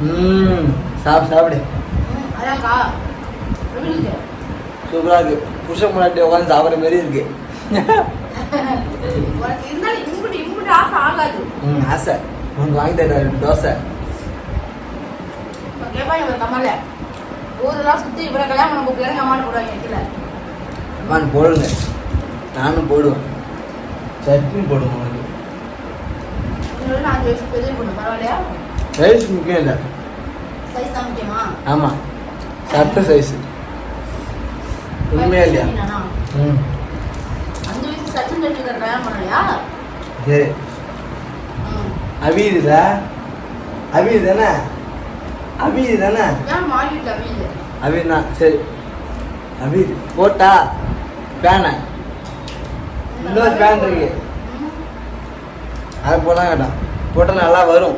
ம் சாப்பிடு. சாப்பிடு சூப்பராக இருக்கு புருஷன் முன்னாடி உட்காந்து சாப்பிட்ற மாதிரி இருக்கு. ம் ஆசை. உனக்கு வாங்கி தர தோசை. போடுங்க. நானும் போடுவேன். சட்னி போடுவேன் உனக்கு. சைஸ் முக்கியம் இல்லை. சைஸ் தான் முக்கியமா? ஆமாம் சட்டை சைஸ் உண்மையா இல்லையா? ம். அஞ்சு வயசு சச்சின் டெண்டுல்கர் கல்யாணம் பண்ணலையா? சரி. அவியுதுல அவியுது தானே? அவியுது தானே? மாறிட்டு அவியுது தான் சரி. அவியுது போட்டா? ஃபேனை இன்னொரு ஃபேன் இருக்கு. அது போனால் வேண்டாம் போட்டால் நல்லா வரும்.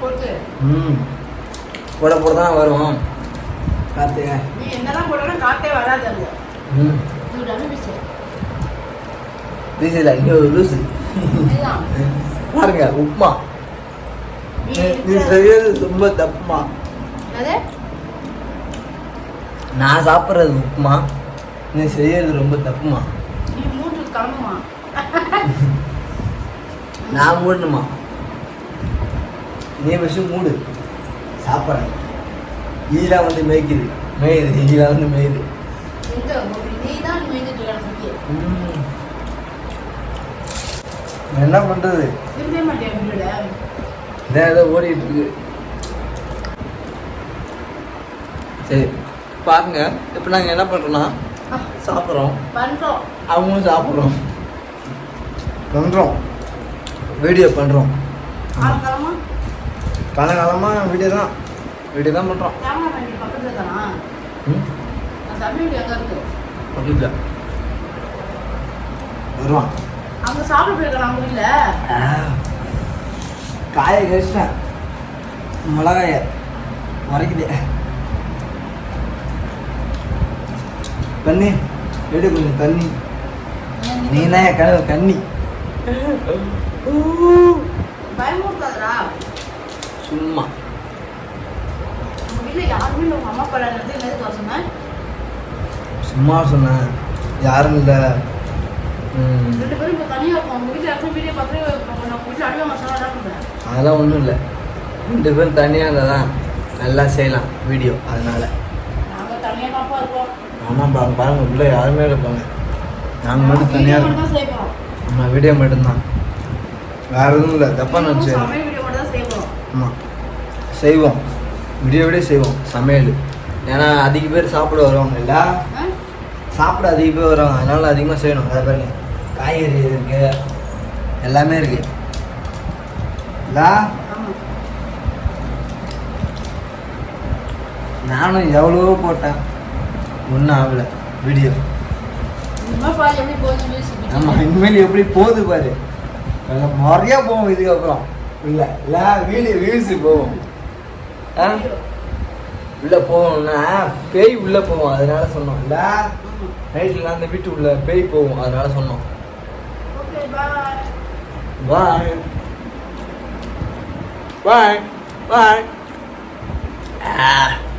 போட்டு ம் போட போட தான் வரும் காற்று நீ என்னதான் போட்டாலும் காத்தே வராது அது ம் பாருங்க உப்புமா நீ செய்யறது ரொம்ப தப்புமா நான் சாப்பிட்றது உப்புமா நீ செய்யறது ரொம்ப தப்புமா நீ மூட்டு கிளம்புமா நான் மூடணுமா? நீ விஷயம் மூடு. சாப்பிட்றேன் ஈலாம் வந்து மேய்க்குது. மேயுது ஈலா வந்து மேயுது. என்ன பண்றது? வீடோட இதான் ஏதோ ஓடிட்டு இருக்கு. சரி பாருங்க. இப்போ நாங்கள் என்ன பண்ணுறோன்னா சாப்பிட்றோம். பண்றோம். அவங்களும் சாப்பிட்றோம். பண்ணுறோம் வீடியோ பண்ணுறோம் காலகாலமாக வீடியோ தான். வீடியோ தான் பண்ணுறோம் பக்கத்துல வருவான். அங்க சாப்பிட போயிருக்க நம்ம வீட்டுல காய கழிச்சிட்டேன் மிளகாய உரைக்குது தண்ணி. எடு கொஞ்சம் தண்ணி. நீ தான் என் கனவு கண்ணி. பயமுறுத்தாதடா. சும்மா. நம்ம வீட்டுல யாருமே இல்லை உங்க அம்மா அப்பா இல்லாதது என்னது தோசை சொன்னேன் சும்மா சொன்னேன். யாரும் இல்லை. ம், ரெண்டு பேரும் இப்போ தனியா இருக்கும். உங்க வீட்டுல யாரும் வீடியோ பார்த்து நம்ம வீட்டுல அடிவாங்க மசாலா தான் பண்ணுறேன் அதெல்லாம் ஒன்றும் இல்லை. ரெண்டு பேரும் தனியாக இருந்தால் தான் நல்லா செய்யலாம் வீடியோ. அதனால. பாப்பா இருக்கோம். ஆமாம் பாருங்க பாருங்க உள்ள யாருமே இருப்பாங்க நாங்கள் மட்டும் தனியாக போறோம் நம்ம வீடியோ மட்டும்தான். வேற எதுவும் இல்லை தப்பாக நினச்சி செய்ய போறோம் ஆமாம் செய்வோம். விடிய விடிய செய்வோம் சமையல். ஏன்னா அதிக பேர் சாப்பிட வருவாங்க. இல்ல? சாப்பிட அதிக பேர் வருவாங்க. அதனால அதிகமாக செய்யணும். அதை பாருங்க. காய்கறி இருக்கு. எல்லாமே இருக்கு. இல்ல? நானும் எவ்வளவோ போட்டேன். ஒன்றும் ஆகல. வீடியோ ஆமாம் இனிமேல் எப்படி போகுது பாரு. முறையா போவோம் இதுக்கப்புறம். இல்லை இல்லை வீடியோ வியூஸு போவோம். ஆ? உள்ளே போவோம்னா பேய் உள்ளே போவோம் அதனால சொன்னோம். இல்லை நைட்டில் அந்த வீட்டு உள்ள பேய் போவோம் அதனால சொன்னோம். பாய் பாய் பாய் பாய்